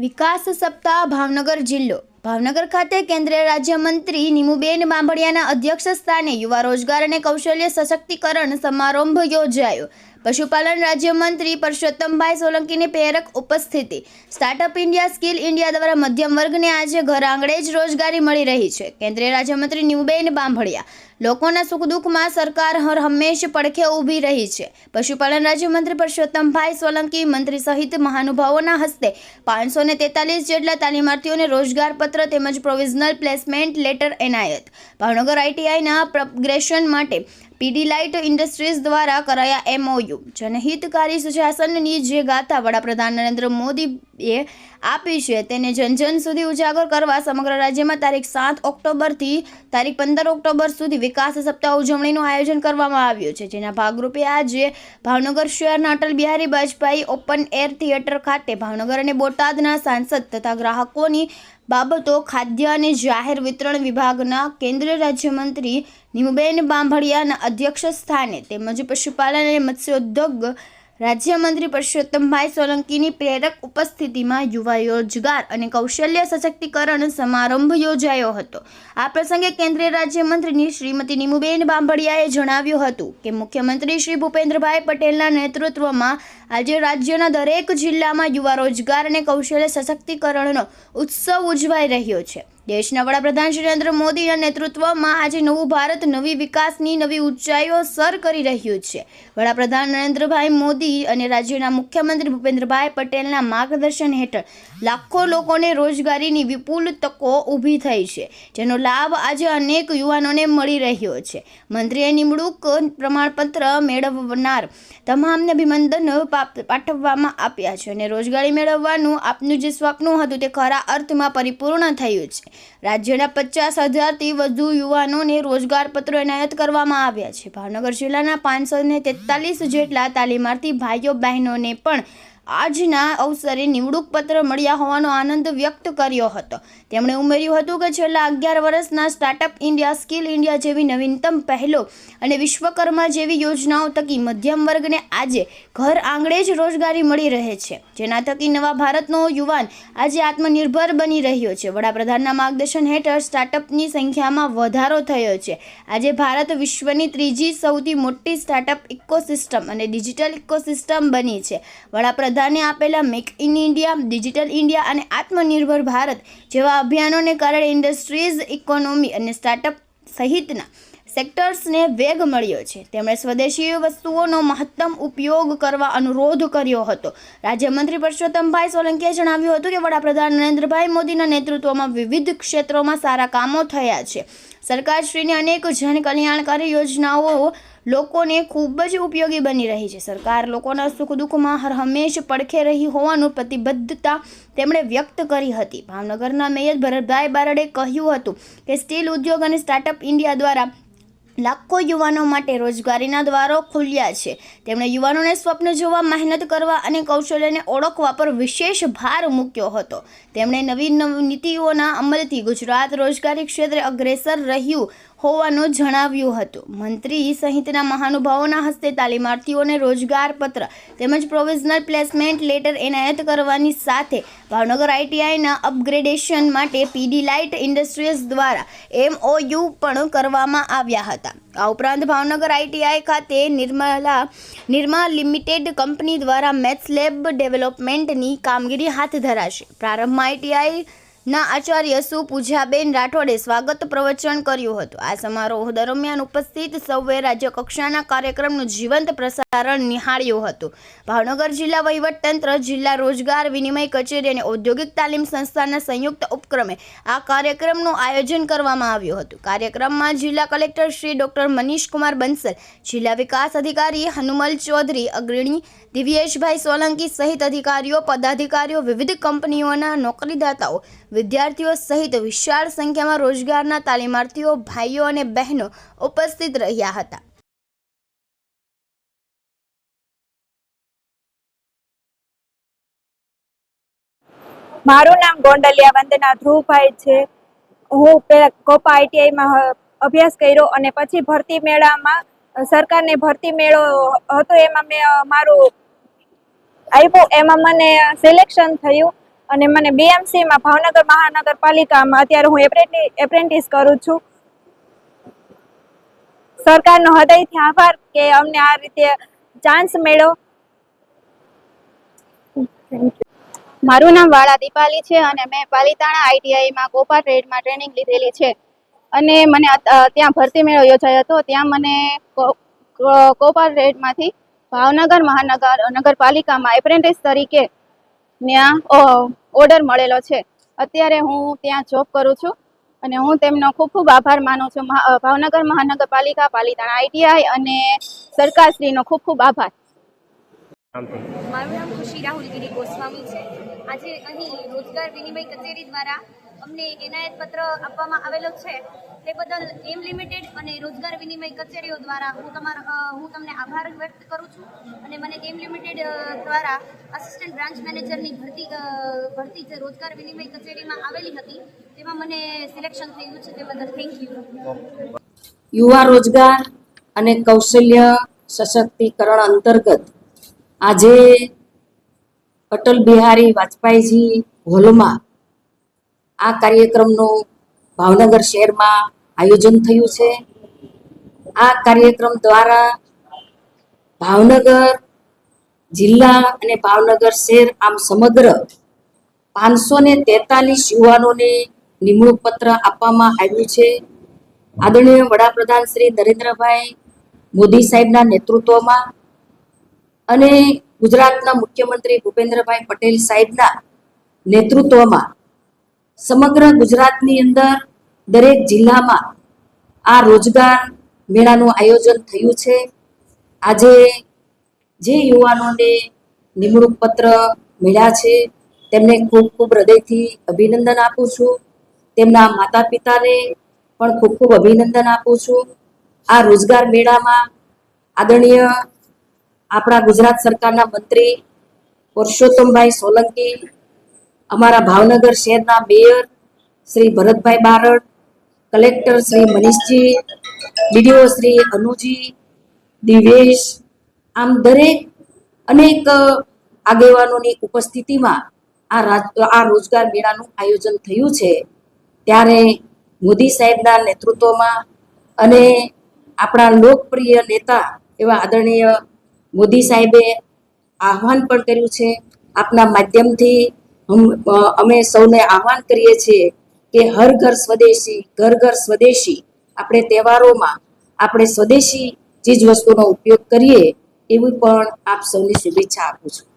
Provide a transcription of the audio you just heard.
વિકાસ સપ્તાહ ભાવનગર જિલ્લો. ભાવનગર ખાતે કેન્દ્રીય રાજ્યમંત્રી નીમુબેન બાંભડિયાના અધ્યક્ષ સ્થાને યુવા રોજગાર અને કૌશલ્ય સશક્તિકરણ સમારંભ યોજાયો. પશુપાલન રાજ્યમંત્રી પરસોત્તમભાઈ સોલંકીની પ્રેરક ઉપસ્થિતિ. સ્ટાર્ટઅપ ઇન્ડિયા સ્કિલ ઇન્ડિયા દ્વારા મધ્યમ વર્ગને આજે ઘર આંગણે જ રોજગારી મળી રહી છે. કેન્દ્રીય રાજ્યમંત્રી નીમુબેન બાંભડિયા લોકોના સુખ દુઃખમાં સરકાર હર હંમેશ પડખે ઊભી રહી છે. પશુપાલન રાજ્યમંત્રી પરસોત્તમભાઈ સોલંકી મંત્રી સહિત મહાનુભાવોના હસ્તે પાંચસો જેટલા તાલીમાર્થીઓને રોજગાર પત્ર તેમજ પ્રોવિઝનલ પ્લેસમેન્ટ લેટર એનાયત. ભાવનગર આઈટીઆઈના પ્રોગ્રેશન માટે પીડી લાઇટ ઇન્ડસ્ટ્રીઝ દ્વારા કરાયા એમઓયુ. જનહિતકારી સુશાસનની જે ગાથા વડાપ્રધાન નરેન્દ્ર મોદીએ આપી છે, તેને જન જન સુધી ઉજાગર કરવા સમગ્ર રાજ્યમાં તારીખ સાત ઓક્ટોબરથી તારીખ પંદર ઓક્ટોબર સુધી વિકાસ સપ્તાહ ઉજવણીનું આયોજન કરવામાં આવ્યું છે. જેના ભાગરૂપે આજે ભાવનગર શહેરના Atal Bihari Vajpayee open air theatre ખાતે ભાવનગર અને બોટાદના સાંસદ તથા ગ્રાહકોની બાબતો ખાદ્ય અને જાહેર વિતરણ વિભાગના કેન્દ્રીય રાજ્યમંત્રી નીમુબેન બાંભડિયાના અધ્યક્ષ સ્થાને તેમજ પશુપાલન અને મત્સ્યોદ્યોગ રાજ્યમંત્રી પરસોત્તમભાઈ સોલંકીની પ્રેરક ઉપસ્થિતિમાં યુવા રોજગાર અને કૌશલ્ય સશક્તિકરણ સમારંભ યોજાયો હતો. આ પ્રસંગે કેન્દ્રીય રાજ્યમંત્રીની શ્રીમતી નીમુબેન બાંભડિયાએ જણાવ્યું હતું કે મુખ્યમંત્રી શ્રી ભૂપેન્દ્રભાઈ પટેલના નેતૃત્વમાં આજે રાજ્યના દરેક જિલ્લામાં યુવા રોજગાર અને કૌશલ્ય સશક્તિકરણનો ઉત્સવ ઉજવાઈ રહ્યો છે. દેશના વડાપ્રધાન શ્રી નરેન્દ્ર મોદીના નેતૃત્વમાં આજે નવું ભારત, નવી વિકાસની નવી ઊંચાઈઓ સર કરી રહ્યું છે. વડાપ્રધાન નરેન્દ્રભાઈ મોદી અને રાજ્યના મુખ્યમંત્રી ભૂપેન્દ્રભાઈ પટેલના માર્ગદર્શન હેઠળ લાખો લોકોને રોજગારીની વિપુલ તકો ઊભી થઈ છે, જેનો લાભ આજે અનેક યુવાનોને મળી રહ્યો છે. મંત્રીએ નિમણૂક પ્રમાણપત્ર મેળવનાર તમામને અભિનંદન પાઠવવામાં આપ્યા છે અને રોજગારી મેળવવાનું આપનું જે સ્વપ્ન હતું તે ખરા અર્થમાં પરિપૂર્ણ થયું છે. રાજ્યના પચાસ હજારથી વધુ યુવાનોને રોજગાર પત્રો એનાયત કરવામાં આવ્યા છે. ભાવનગર જિલ્લાના પાંચસો ને તેતાલીસ જેટલા તાલીમાર્થી ભાઈઓ બહેનોને પણ આજના અવસરે નિવડૂક પત્ર મળ્યા હોવાનો આનંદ વ્યક્ત કર્યો હતો. તેમણે ઉમેર્યું હતું કે છેલ્લા અગિયાર વર્ષના સ્ટાર્ટઅપ ઇન્ડિયા સ્કિલ ઇન્ડિયા જેવી નવીનતમ પહેલો અને વિશ્વકર્મા જેવી યોજનાઓ થકી મધ્યમ વર્ગને આજે ઘર આંગણે જ રોજગારી મળી રહે છે. જેના થકી નવા ભારતનો યુવાન આજે આત્મનિર્ભર બની રહ્યો છે. વડાપ્રધાનના માર્ગદર્શન હેઠળ સ્ટાર્ટઅપની સંખ્યામાં વધારો થયો છે. આજે ભારત વિશ્વની ત્રીજી સૌથી મોટી સ્ટાર્ટઅપ ઇકોસિસ્ટમ અને ડિજિટલ ઇકોસિસ્ટમ બની છે. વડાપ્રધાને આપેલા make in India, digital India અને આત્મનિર્ભર ભારત જેવા અભિયાનોને કારણે ઇન્ડસ્ટ્રીઝ, ઇકોનોમી અને સ્ટાર્ટઅપ સહિતના સેક્ટર્સને વેગ મળ્યો છે. તેમણે સ્વદેશી વસ્તુઓનો મહત્તમ ઉપયોગ કરવા અનુરોધ કર્યો હતો. રાજ્યમંત્રી પરસોત્તમભાઈ સોલંકીએ જણાવ્યું હતું કે વડાપ્રધાન નરેન્દ્રભાઈ મોદીના નેતૃત્વમાં વિવિધ ક્ષેત્રોમાં સારા કામો થયા છે. સરકારશ્રીની અનેક જન કલ્યાણકારી યોજનાઓ લોકોને ખૂબ જ ઉપયોગી બની રહી છે. સરકાર લોકોના સુખ દુઃખમાં હર હંમેશ પડખે રહી હોવાનું પ્રતિબદ્ધતા તેમણે વ્યક્ત કરી હતી. ભાવનગરના મેયર ભરતભાઈ બારડે કહ્યું હતું કે, સ્ટીલ ઉદ્યોગ અને સ્ટાર્ટઅપ ઇન્ડિયા દ્વારા લાખો યુવાનો માટે રોજગારીના દ્વારો ખુલ્યા છે. તેમણે યુવાનોને સ્વપ્ન જોવા, મહેનત કરવા અને કૌશલ્યને ઓળખવા પર વિશેષ ભાર મૂક્યો હતો. તેમણે નવી નવી નીતિઓના અમલથી ગુજરાત રોજગારી ક્ષેત્રે અગ્રેસર રહ્યું. હોવાનું જણાવ્યું હતું. મંત્રી સહિતના મહાનુભાવોના હસ્તે તાલીમાર્થીઓને રોજગાર પત્ર તેમજ પ્રોવિઝનલ પ્લેસમેન્ટ લેટર એનાયત કરવાની સાથે ભાવનગર આઈટીઆઈના અપગ્રેડેશન માટે પીડી લાઇટ ઇન્ડસ્ટ્રીઝ દ્વારા એમઓયુ પણ કરવામાં આવ્યા હતા. આ ઉપરાંત ભાવનગર આઈટીઆઈ ખાતે નિર્મલા, નિર્મા લિમિટેડ કંપની દ્વારા મેથ્સ લેબ ડેવલપમેન્ટની કામગીરી હાથ ધરાશે. પ્રારંભમાં આઈટીઆઈ ના આચાર્ય સુ પૂજાબેન રાઠોડે સ્વાગત પ્રવચન કર્યું હતું. આ સમારોહ દરમિયાન ઉપસ્થિત સૌએ રાજ્ય કક્ષાના કાર્યક્રમનું જીવંત પ્રસારણ નિહાળ્યું હતું. ભાવનગર જિલ્લા વહીવટતંત્ર, જિલ્લા રોજગાર વિનિમય કચેરી અને ઔદ્યોગિક તાલીમ સંસ્થાના સંયુક્ત ઉપક્રમે આ કાર્યક્રમનું આયોજન કરવામાં આવ્યું હતું. કાર્યક્રમમાં જિલ્લા કલેક્ટર શ્રી ડોક્ટર મનીષ કુમાર બંસલ, જિલ્લા વિકાસ અધિકારી હનુમલ ચૌધરી, અગ્રણી દિવ્યેશભાઈ સોલંકી સહિત અધિકારીઓ, પદાધિકારીઓ, વિવિધ કંપનીઓના નોકરીદાતાઓ વિદ્યાર્થીઓ સહિત વિશાળ સંખ્યામાં રોજગારના તાલીમાર્થીઓ, ભાઈઓ અને બહેનો ઉપસ્થિત રહ્યા હતા. મારું નામ ગોંડલિયા વંદના ધ્રુવભાઈ છે. હું પહેલાં કોપા આઈટીઆઈમાં અભ્યાસ કર્યો અને પછી ભરતી મેળામાં સરકારને ભરતી મેળો હતો એમાં મેં મારું આવ્યું, એમાં મને સિલેક્શન થયું. અને મને બીએમસીમાં ભાવનગર મહાનગરપાલિકામાં અત્યારે હું એપ્રેન્ટિ- એપ્રેન્ટિસ કરું છું. સરકારનો હૃદયથી આભાર કે અમને આ રીતે ચાન્સ મળ્યો. મારું નામ વાળા દીપાલી છે અને મેં પાલિતાણા આઈટીઆઈમાં કોપા ટ્રેડમાં ટ્રેનિંગ લીધેલી છે. અને મને ત્યાં ભરતી મેળો યોજાયો હતો. ત્યાં મને ગોપાલ ટ્રેડમાંથી ભાવનગર મહાનગર, નગરપાલિકામાં એપ્રેન્ટિસ તરીકે ત્યાં ઓર્ડર મળેલો છે. અત્યારે હું ત્યાં જોબ કરું છું અને હું તેમનો ખૂબ ખૂબ આભાર માનું છું. ભાવનગર મહાનગરપાલિકા, પાલિતાણા આઈટીઆઈ અને સરકારશ્રીનો ખૂબ ખૂબ આભાર. મારું નામ ખુશી રાહુલગીરી ગોસ્વામી છે. આજે અહીં રોજગાર વિનિમય કચેરી દ્વારા અમને એનાયત પત્ર આપવામાં આવેલો છે. તે બદલ એમ લિમિટેડ અને રોજગાર વિનિમય કચેરીઓ દ્વારા હું તમારા હું તમને આભાર વ્યક્ત કરું છું અને મને એમ લિમિટેડ દ્વારા આસિસ્ટન્ટ બ્રાન્ચ મેનેજરની ભરતી ભરતી જે રોજગાર વિનિમય કચેરીમાં આવેલી હતી, તેમાં મને સિલેક્શન થયું છે તે બદલ થેન્ક યુ યુવા રોજગાર અને કૌશલ્ય સશક્તિકરણ અંતર્ગત આજે અટલ બિહારી વાજપેયીજી હોલમાં આ કાર્યક્રમનું ભાવનગર શહેરમાં આયોજન થયું છે. આ કાર્યક્રમ દ્વારા ભાવનગર જિલ્લા અને ભાવનગર શહેર આમ સમગ્ર પાંચસો ને તેતાલીસ યુવાનોને નિમણૂક પત્ર આપવામાં આવ્યું છે. આદરણીય વડાપ્રધાન શ્રી નરેન્દ્રભાઈ મોદી સાહેબના નેતૃત્વમાં અને ગુજરાતના મુખ્યમંત્રી ભૂપેન્દ્રભાઈ પટેલ સાહેબના નેતૃત્વમાં સમગ્ર ગુજરાતની અંદર દરેક જિલ્લામાં આ રોજગાર મેળાનું આયોજન થયું છે. આજે જે યુવાનોને નિમણૂક પત્ર મળ્યા છે, તેમને ખૂબ ખૂબ હૃદયથી અભિનંદન આપું છું. તેમના માતા પિતાને પણ ખૂબ ખૂબ અભિનંદન આપું છું. આ રોજગાર મેળામાં આદરણીય આપણા ગુજરાત સરકારના મંત્રી પુરુષોત્તમભાઈ સોલંકી, અમારા ભાવનગર શહેરના mayor Shri Bharatbhai Barad collector Shri Manishji, DDO Shri Anuji, Divesh, આમ દરેક અનેક આગેવાનોની ઉપસ્થિતિમાં આ રાજ, આ રોજગાર મેળાનું આયોજન થયું છે. ત્યારે મોદી સાહેબના નેતૃત્વમાં અને આપણા લોકપ્રિય નેતા એવા આદરણીય મોદી સાહેબે આહવાન પણ કર્યું છે. આપના માધ્યમથી અમે સૌને આહવાન કરીએ છીએ કે હર ઘર સ્વદેશી, ઘર ઘર સ્વદેશી આપણે તહેવારોમાં આપણે સ્વદેશી ચીજ વસ્તુનો ઉપયોગ કરીએ એવી પણ આપ સૌની શુભેચ્છા આપું છું.